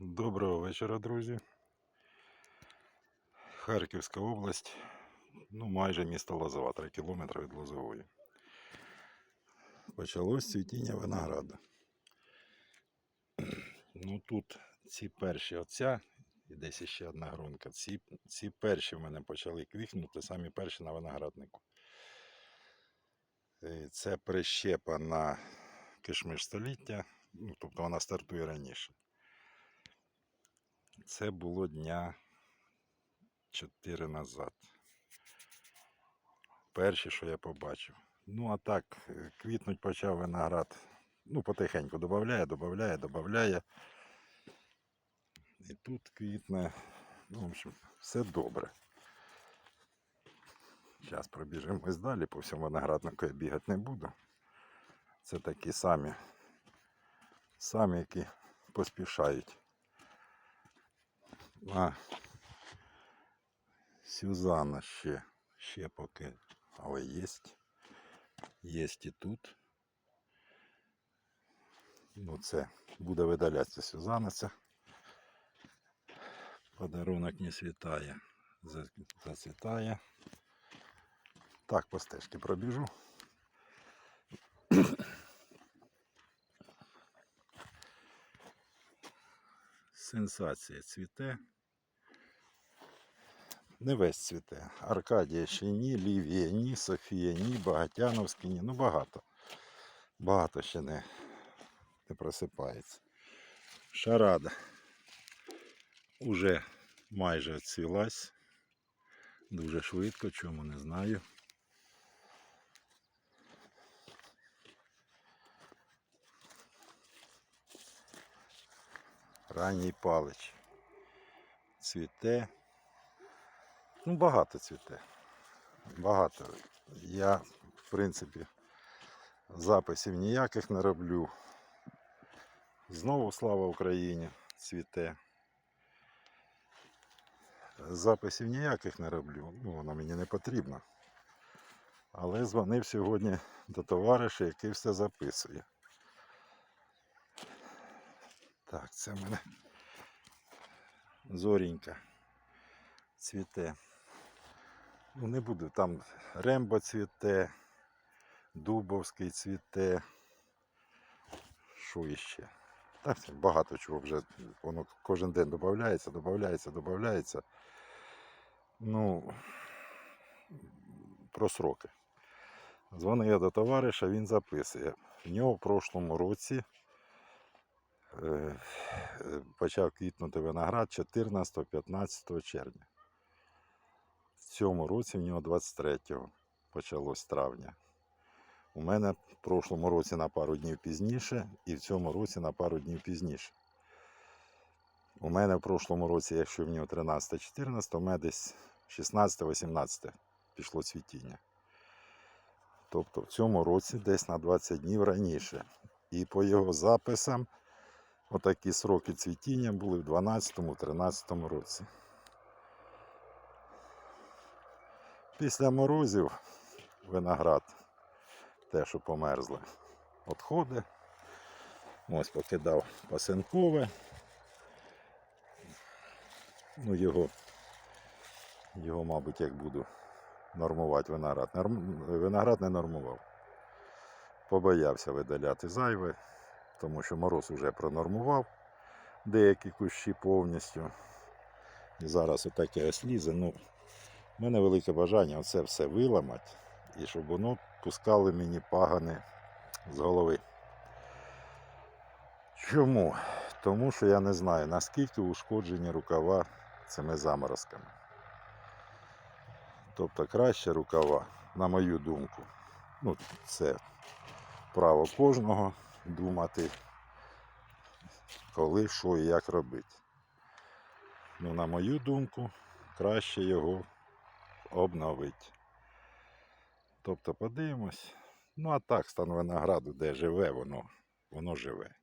Доброго вечора, друзі. Харківська область, ну майже місто Лозова, 3 кілометри від Лозової. Почалось цвітіння винограду. Ну тут ці перші оця, і десь ще одна грунка. Ці, ці перші в мене почали квітнути, самі перші на винограднику. Е, Це прищепа на кишмиш століття, ну, тобто вона стартує раніше. Це було дня 4 назад. Перші, що я побачив. Ну, а так, е, квітнуть почав виноград. Ну, потихеньку додає, додає, додає. І тут квітне. Ну, в общем, все добре. Зараз пробіжимось далі, по всьому винограднику я бігати не буду. Це такі самі, самі, які поспішають. А, Сюзанна ще, ще поки. Але є. Є і тут. Ну, це буде видалятися Сюзанна. Це подарунок не світає. Зацвітає. Так, по стежці пробіжу. Сенсація цвіте. Не весь цвіте. Аркадія ще ні, Лівія ні, Софія ні, Багатяновський ні. Ну багато. Багато ще не, не просипається. Шарада уже майже відцвілась. Дуже швидко, чому не знаю. Ранній палич. Цвіте. Ну, багато цвіте. Багато. Я, в принципі, записів ніяких не роблю. Знову слава Україні! Цвіте. Записів ніяких не роблю. Ну, воно мені не потрібно. Але дзвонив сьогодні до товариша, який все записує. Так, це в мене зорінька цвіте. Ну, не буду, там рембо цвіте, дубовський цвіте. Що іще? Так, багато чого вже воно кожен день додається, додається, додається. Ну, про сроки. Дзвонив я до товариша, він записує. В нього в прошлому році почав квітнути виноград 14-15 червня. В цьому році в нього 23-го почалось травня. У мене в прошлому році на пару днів пізніше і в цьому році на пару днів пізніше. У мене в прошлому році, якщо в нього 13-14, у мене десь 16-18 пішло цвітіння. Тобто в цьому році десь на 20 днів раніше. І по його записам отакі сроки цвітіння були в 12-13 році. Після морозів виноград, те, що померзли, відходить. Ось покидав пасинкове. Ну, його, його, мабуть, як буду нормувати виноград. Виноград не нормував. Побоявся видаляти зайве, тому що мороз вже пронормував деякі кущі повністю. І зараз отаке ось лізе. Ну, в мене велике бажання оце все виламати і щоб воно пускали мені пагани з голови. Чому? Тому що я не знаю, наскільки ушкоджені рукава цими заморозками. Тобто краще рукава, на мою думку. Ну, це право кожного думати, коли, що і як робити. Ну, на мою думку, краще його обновити. Тобто подивимось. Ну, а так, стан винограду, де живе, воно, воно живе.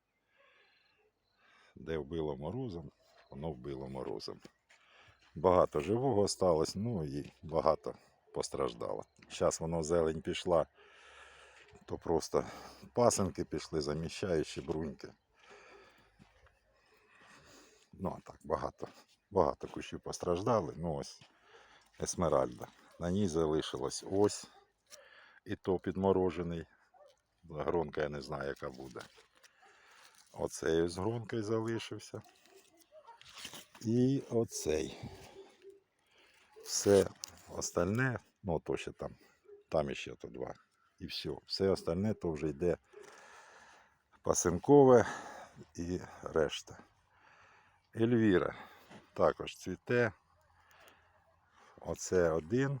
Де вбило морозом, воно вбило морозом. Багато живого осталось, ну і багато постраждало. Зараз воно зелень пішла, то просто пасенки пішли, заміщаючи бруньки. Ну, а так, багато. Багато кущів постраждали. Ну ось Есмеральда. На ній залишилось ось. І то підморожений. Гронка я не знаю, яка буде. Оцей з гронкою залишився. І оцей. Все остальне, ну то ще там, там іще то два. І все. Все остальне то вже йде пасинкове і решта. Ельвіра також цвіте. Оце один,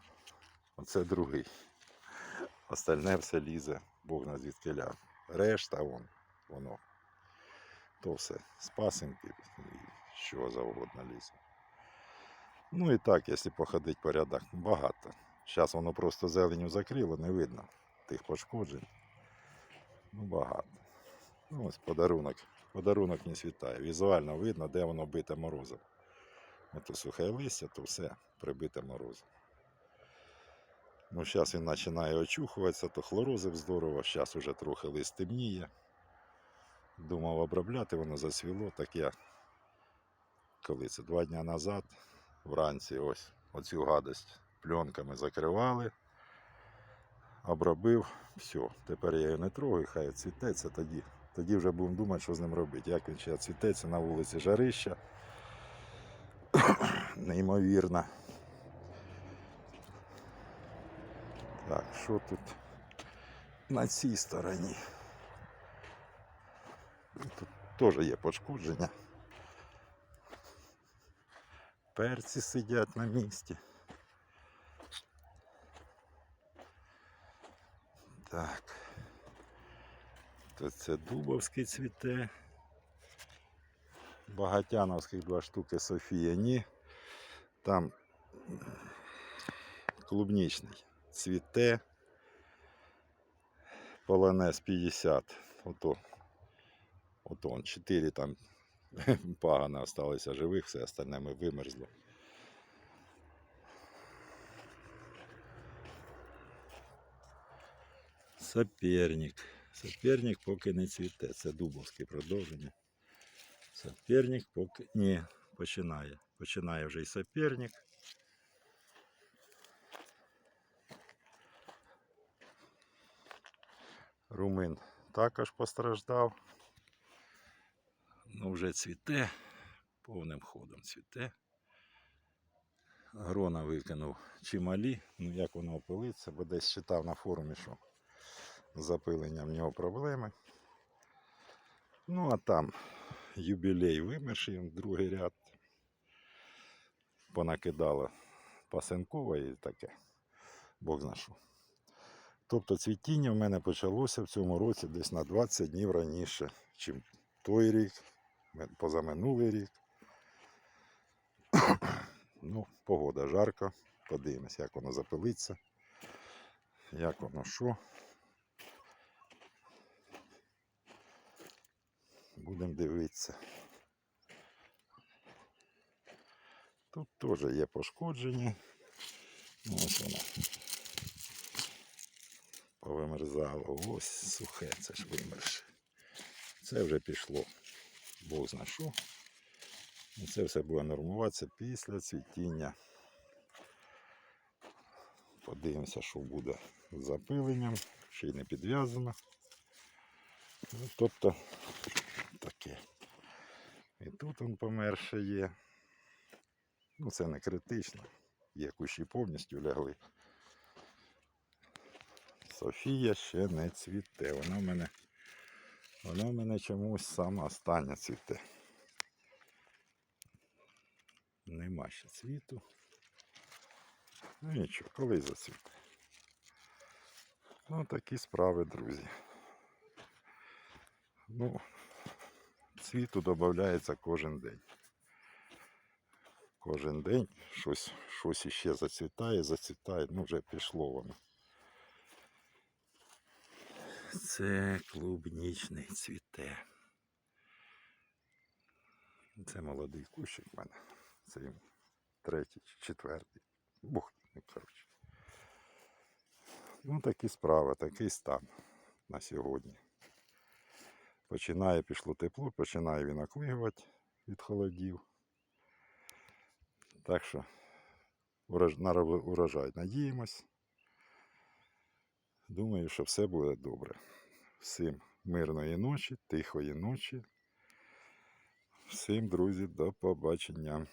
оце другий. Остальне все лізе, Бог на звідкиля. Решта вон, воно. То все з пасинки і що завгодно лізе. Ну і так, якщо походити по рядах, багато. Зараз воно просто зеленю закрило, не видно тих пошкоджень. Ну, багато. Ну, ось подарунок. Подарунок не світає. Візуально видно, де воно бите морозом. Ото сухе листя, то все прибите морозом. Ну, зараз він починає очухуватися, то хлорозив здорово, зараз уже трохи лист темніє. Думав обробляти, воно засвіло, так я коли це два дні назад, вранці ось оцю гадость пленками закривали, обробив, все, тепер я його не трогаю, хай цвітеться тоді. Тоді вже будемо думати, що з ним робити. Як він ще цвітеться на вулиці жарища. Неймовірно. Так, що тут на цій стороні? Тут теж є пошкодження. Перці сидять на місці. Так. Тут це Дубовський цвіте. Багатяновських два штуки Софія ні. Там клубнічний цвіте. Полонез 50. Ото. Ото он 4 там пагана осталося живих, все остальне ми вимерзло. Соперник. Соперник поки не цвіте. Це дубовське продовження. Соперник поки. Ні, починає. Починає вже і соперник. Румин також постраждав. Ну, вже цвіте, повним ходом цвіте. Грона викинув чималі. Ну як воно опилиться, бо десь читав на форумі, що з запиленням в нього проблеми. Ну, а там юбілей вимерший, другий ряд. Понакидало пасенкове і таке. Бог зна. Тобто цвітіння в мене почалося в цьому році десь на 20 днів раніше, чим той рік, позаминулий рік. ну, погода жарка. Подивимось, як воно запилиться, як воно що. Будемо дивитися. Тут теж є пошкодження. Ось воно. Повимерзало. Ось сухе, це ж вимерше. Це вже пішло. Бог зна що. І це все буде нормуватися після цвітіння. Подивимося, що буде з запиленням. Ще й не підв'язано. Ну, тобто таке. І тут он померше є. Ну, це не критично. Є кущі повністю лягли. Софія ще не цвіте. Вона в мене, вона в мене чомусь сама остання цвіте. Нема ще цвіту. Ну нічого, коли зацвіте. Ну, такі справи, друзі. Ну, цвіту додається кожен день. Кожен день щось, щось іще зацвітає, зацвітає, ну вже пішло воно. Це клубнічний цвіте. Це молодий кущик в мене. Це йому третій четвертий. Бог, ну, коротше. Ну, такі справи, такий стан на сьогодні. Починає пішло тепло, починає він оклигувати. від холодів. Так що на урожай надіємось. Думаю, що все буде добре. Всім мирної ночі, тихої ночі. Всім, друзі, до побачення.